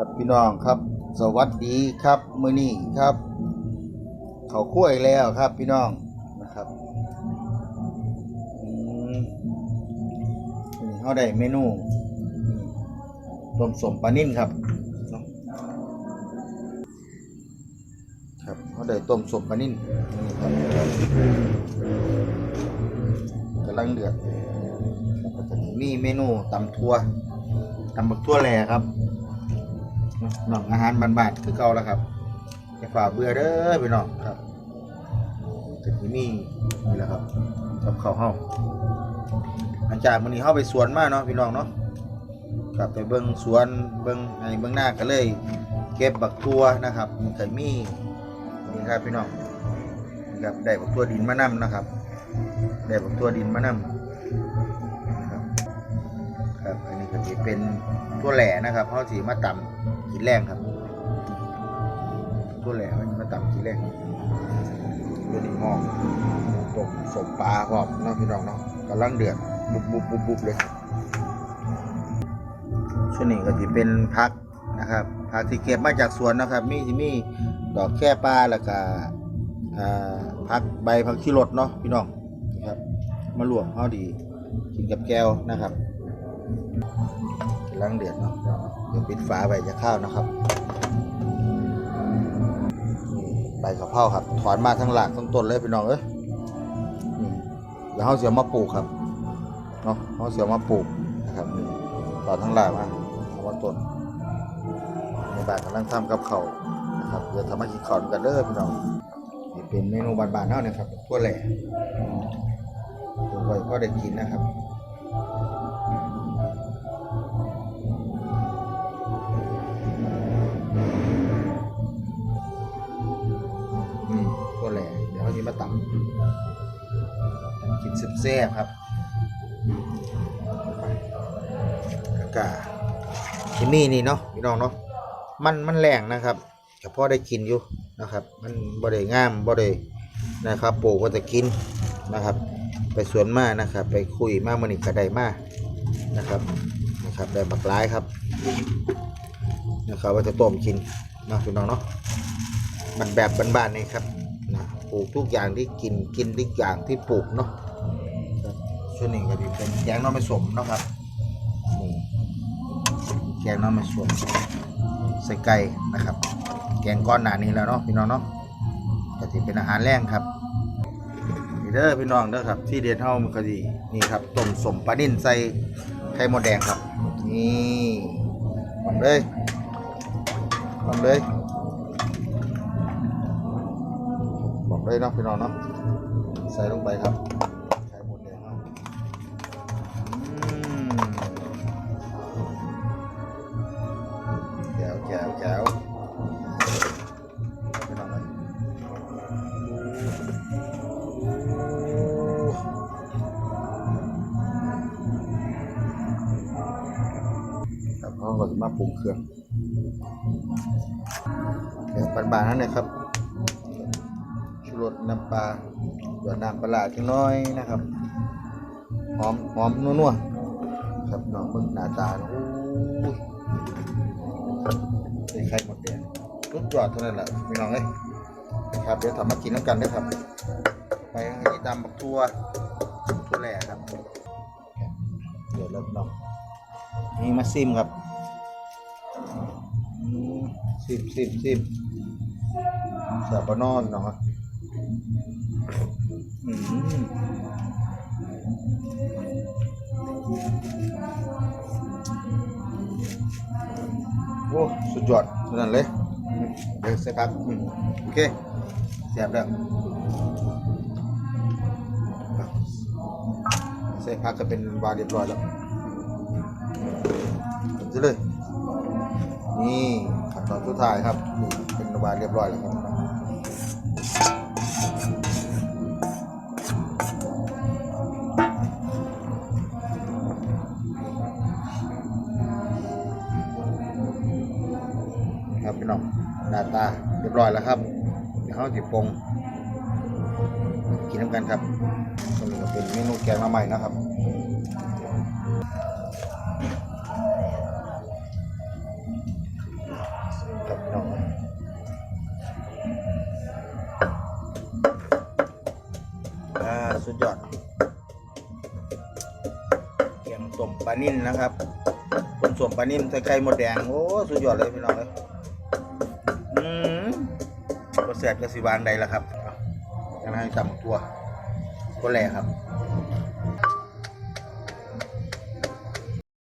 ครับพี่น้องครับ สวัสดีครับมื้อนี้ครับ เขาคั่วอีกแล้วครับพี่น้องนะครับนี่เขาได้เมนูต้มสมปลานิ่นครับครับเขาได้ต้มสมปลานิ่นนี่ครับกำลังเดือดแล้วก็จะมีเมนูตำทั่วตำบักทั่วแหล่ครับ น้องอาหารบ้านๆคือเก่าแล้วครับอย่าฝ่าเบื่อเด้อพี่น้องครับจะที่นี่นี่แหละครับกับข้าวเฮาหลังจากมื้อนี้เฮาไปสวนมาเนาะพี่น้องเนาะกลับไปเบิ่งสวนเบิ่งไอ้เบิ่งหน้าก็เลย เก็บบักตัวนะครับมันเคยมีนี่ครับพี่น้องนี่ครับได้บักตัวดินมานํนะครับได้บักตัวดินมานํนะครับ ครับ อันนี้ก็สิเป็นตัวแหล่นะครับเฮาสิมาตำกินแรงครับตัวแหล่มันมาตำกินแรงตัวนี้หม้อต้มสมปลาพร้อมเนาะพี่น้องเนาะกำลังเดือดบุบบุบบุบบุบเลยครับช่วงนี้ก็สิเป็นพักนะครับผักที่เก็บมาจากสวนนะครับ มีที่มีดอกแค่ปลาแล้วก็อ่าพักใบผักชีรสเนาะพี่น้องนะครับมาลวกเฮาดีกินกับแก้วนะครับ ล้างเดือดเนาะเดี๋ยวปิดฝาไว้จะข้าวนะครับนี่ใบกะเพราครับ ถอนมาทั้งหลักทั้งต้นเลยพี่น้องเอ้ยนี่แล้วเขาเสียมาปลูกครับเนาะเขาเสียมาปลูกนะครับนี่อนทั้งหลักมาเอามาต้นในบ้านกำลังทำกับเขานะครับเดี๋ยวทำมากินข้าวกันเด้อพี่น้องนี่เป็นเมนูบานๆเท่านี้ครับทั่วแหล่ตัวไว้ก็ได้กินนะครับ มาตำตำกินแซ่บๆครับก็ที่นี่นี่เนาะพี่น้องเนาะมันมันแรงนะครับแต่พ่อได้กินอยู่นะครับ มันบ่ได้งามบ่ได้นะครับปลูกก็จะกินนะครับ ไปสวนมานะครับ ไปคุยมากมันอีกกระไดมากนะครับนะครับได้บักร้ายครับนะครับว่าจะต้มกินเนาะพี่น้องเนาะมันแบบบ้านๆนี่ครับ ปลูกทุกอย่างที่กินกินทุกอย่างที่ปลูกเนาะช่วงนี้ก็ดีเป็นแกงน้องไม่สมนะครับนี่แกงน้องไม่สมใส่ไก่นะครับ แกงก้อนหนานี้แล้วเนาะพี่น้องเนาะก็จะเป็นอาหารแรงครับนี่เด้อพี่น้องเด้อครับ ที่เด็ดเฮามันก็ดีนี่ครับต้มสมปลานิ่นใส่ไข่มดแดงครับนี่มันเลยมันเลย เลยเนาะพี่น้องเนาะใส่ลงไปครับไข่หมดแดงเนาะอืมแจ๋วแจ๋วแจ๋วพี่น้องนะครับเขาก็จะมาปรุงเครื่องแบบบานๆนั่นเลยครับ รสน้ำปลาหยดน้ำปลาจังน้อยนะครับหอมหอมนัวๆครับน้องเบิ่งหน้าตาเนอะโอ้ยใส่ไข่หมดแดงรุดยอดเท่านั้นแหละพี่น้องเอ้ยครับเดี๋ยวทำมากินน้ำกันด้วยครับ ไปที่ตามบักทั่วทั่วแหล่ครับเดี๋ยวแล้วน้องนี่มาซิมครับซิมซิมซิมแสบปนอนเนาะ อืมโอ้สุดยอดขนาดเลยเดี๋ยวใส่พักโอเคแสบแล้วใส่พักก็เป็นวาเรียบร้อยแล้วเห็นซะเลย นี่ขั้นตอนสุดท้ายครับ เป็นวาเรียบร้อยแล้วครับ หน้าตาเรียบร้อยแล้วครับ เดี๋ยวเขาจิปงกินน้ำกันครับตรงนี้ก็เป็นเมนูแกงมาใหม่นะครับคครับน้องอ่าสุดยอดเกียงต้มปลานิ่นนะครับต้มส้มปลานิ่นใส่ไข่หมดแดง โอ้ สุดยอดเลยพี่น้องเลย แสบกระสีบางใดล่ะครับเอายังไงจำตัวก็แหลครับ